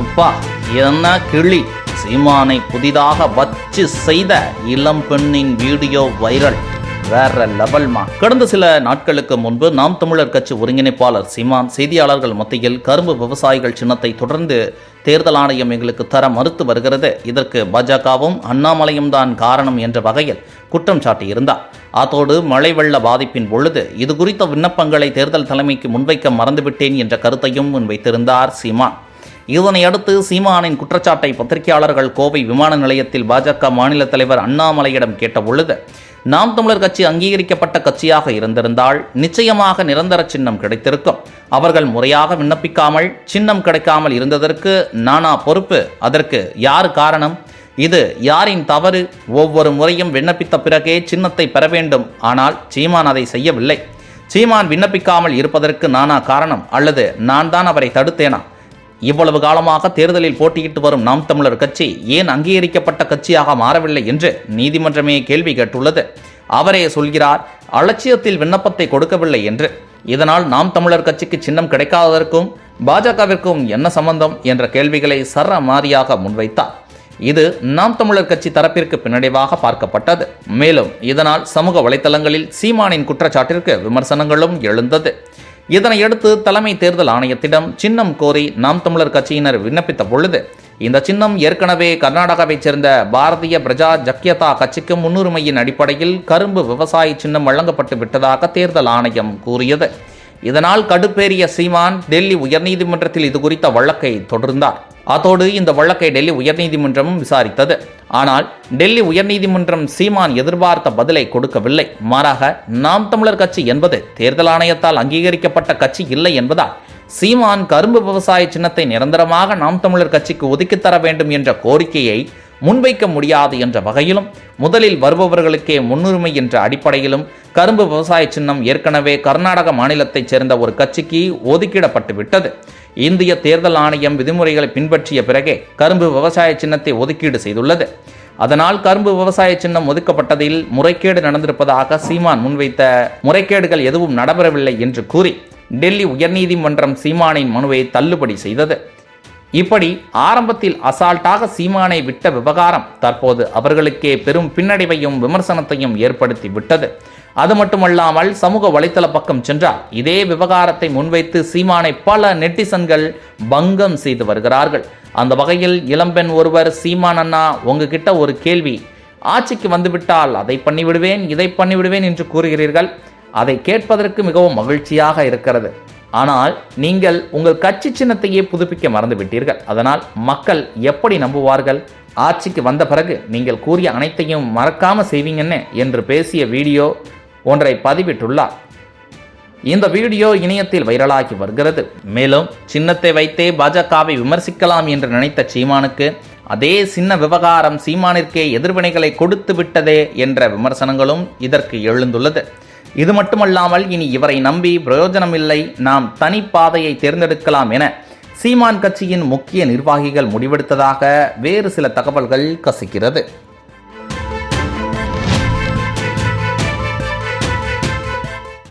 எப்பா என்ன கிளி சீமானை புதிதாக வச்சு செய்த இளம் பெண்ணின் வீடியோ வைரல். வேற லெவல்மா கடந்த சில நாட்களுக்கு முன்பு நாம் தமிழர் கட்சி ஒருங்கிணைப்பாளர் சீமான் செய்தியாளர்கள் மத்தியில் கரும்பு விவசாயிகள் சின்னத்தை தொடர்ந்து தேர்தல் ஆணையம் எங்களுக்கு தர மறுத்து வருகிறது. இதற்கு பாஜகவும் அண்ணாமலையும் தான் காரணம் என்ற வகையில் குற்றம் சாட்டியிருந்தார். அதோடு மழை வெள்ள பாதிப்பின் பொழுது இது குறித்த விண்ணப்பங்களை தேர்தல் தலைமைக்கு முன்வைக்க மறந்துவிட்டேன் என்ற கருத்தையும் முன்வைத்திருந்தார் சீமான். இதனை அடுத்து சீமானின் குற்றச்சாட்டை பத்திரிகையாளர்கள் கோவை விமான நிலையத்தில் பாஜக மாநில தலைவர் அண்ணாமலையிடம் கேட்டபொழுது நாம் தமிழர் கட்சி அங்கீகரிக்கப்பட்ட கட்சியாக இருந்திருந்தால் நிச்சயமாக நிரந்தர சின்னம் கிடைத்திருக்கும். அவர்கள் முறையாக விண்ணப்பிக்காமல் சின்னம் கிடைக்காமல் இருந்ததற்கு நானா பொறுப்பு? அதற்கு யார் காரணம்? இது யாரின் தவறு? ஒவ்வொரு முறையும் விண்ணப்பித்த பிறகே சின்னத்தை பெற வேண்டும். ஆனால் சீமான் அதை செய்யவில்லை. சீமான் விண்ணப்பிக்காமல் இருப்பதற்கு நானா காரணம்? அல்லது நான் தான் அவரை தடுத்தேனா? இவ்வளவு காலமாக தேர்தலில் போட்டியிட்டு வரும் நாம் தமிழர் கட்சி ஏன் அங்கீகரிக்கப்பட்ட கட்சியாக மாறவில்லை என்று நீதிமன்றமே கேள்வி கேட்டுள்ளது. அவரே சொல்கிறார் அலட்சியத்தில் விண்ணப்பத்தை கொடுக்கவில்லை என்று. இதனால் நாம் தமிழர் கட்சிக்கு சின்னம் கிடைக்காததற்கும் பாஜகவிற்கும் என்ன சம்பந்தம்? என்ற கேள்விகளை சர மாறியாக முன்வைத்தார். இது நாம் தமிழர் கட்சி தரப்பிற்கு பின்னடைவாக பார்க்கப்பட்டது. மேலும் இதனால் சமூக வலைதளங்களில் சீமானின் குற்றச்சாட்டிற்கு விமர்சனங்களும் எழுந்தது. இதனையடுத்து தலைமை தேர்தல் ஆணையத்திடம் சின்னம் கோரி நாம் தமிழர் கட்சியினர் விண்ணப்பித்த பொழுது இந்த சின்னம் ஏற்கனவே கர்நாடகாவைச் சேர்ந்த பாரதிய பிரஜா ஜக்கியதா கட்சிக்கு முன்னுரிமையின் அடிப்படையில் கரும்பு விவசாய சின்னம் வழங்கப்பட்டு விட்டதாக தேர்தல் ஆணையம் கூறியது. இதனால் கடுப்பேறிய சீமான் டெல்லி உயர்நீதிமன்றத்தில் இது குறித்த வழக்கை தொடர்ந்தார். அதோடு இந்த வழக்கை டெல்லி உயர்நீதிமன்றமும் விசாரித்தது. ஆனால் டெல்லி உயர்நீதிமன்றம் சீமான் எதிர்பார்த்த பதிலை கொடுக்கவில்லை. மாறாக நாம் தமிழர் கட்சி என்பது தேர்தல் ஆணையத்தால் அங்கீகரிக்கப்பட்ட கட்சி இல்லை என்பதால் சீமான் கரும்பு விவசாய சின்னத்தை நிரந்தரமாக நாம் தமிழர் கட்சிக்கு ஒதுக்கித் தர வேண்டும் என்ற கோரிக்கையை முன்வைக்க முடியாது என்ற வகையிலும் முதலில் வருபவர்களுக்கே முன்னுரிமை என்ற அடிப்படையிலும் கரும்பு விவசாய சின்னம் ஏற்கனவே கர்நாடக மாநிலத்தைச் சேர்ந்த ஒரு கட்சிக்கு ஒதுக்கிடப்பட்டு விட்டது இந்திய தேர்தல் ஆணையம் விதிமுறைகளை பின்பற்றிய பிறகே கரும்பு விவசாய சின்னத்தை ஒதுக்கீடு செய்துள்ளது. அதனால் கரும்பு விவசாய சின்னம் ஒதுக்கப்பட்டதில் முறைகேடு நடந்திருப்பதாக சீமான் முன்வைத்த முறைகேடுகள் எதுவும் நடைபெறவில்லை என்று கூறி டெல்லி உயர்நீதிமன்றம் சீமானின் மனுவை தள்ளுபடி செய்தது. இப்படி ஆரம்பத்தில் அசால்ட்டாக சீமானை விட்ட விவகாரம் தற்போது அவர்களுக்கே பெரும் பின்னடைவையும் விமர்சனத்தையும் ஏற்படுத்தி விட்டது. அது மட்டுமல்லாமல் சமூக வலைத்தள பக்கம் சென்றால் இதே விவகாரத்தை முன்வைத்து சீமானை பல நெட்டிசன்கள் பங்கம் செய்து வருகிறார்கள். அந்த வகையில் இளம்பெண் ஒருவர் சீமான் அண்ணா உங்ககிட்ட ஒரு கேள்வி. ஆட்சிக்கு வந்துவிட்டால் அதை பண்ணிவிடுவேன் இதை பண்ணிவிடுவேன் என்று கூறுகிறீர்கள். அதை கேட்பதற்கு மிகவும் மகிழ்ச்சியாக இருக்கிறது. ஆனால் நீங்கள் உங்கள் கட்சி சின்னத்தையே புதுப்பிக்க மறந்துவிட்டீர்கள். அதனால் மக்கள் எப்படி நம்புவார்கள்? ஆட்சிக்கு வந்த பிறகு நீங்கள் கூறிய அனைத்தையும் மறக்காம செய்வீங்கன்னு என்று பேசிய வீடியோ ஒன்றை பதிவிட்டுள்ளார். இந்த வீடியோ இணையத்தில் வைரலாகி வருகிறது. மேலும் சின்னத்தை வைத்தே பாஜகவை விமர்சிக்கலாம் என்று நினைத்த சீமானுக்கு அதே சின்ன விவகாரம் சீமானிற்கே எதிர்வினைகளை கொடுத்து விட்டதே என்ற விமர்சனங்களும் இதற்கு எழுந்துள்ளது. இது மட்டுமல்லாமல் இனி இவரை நம்பி பிரயோஜனமில்லை நாம் தனி பாதையை தேர்ந்தெடுக்கலாம் என சீமான் கட்சியின் முக்கிய நிர்வாகிகள் முடிவெடுத்ததாக வேறு சில தகவல்கள் கசிக்கிறது.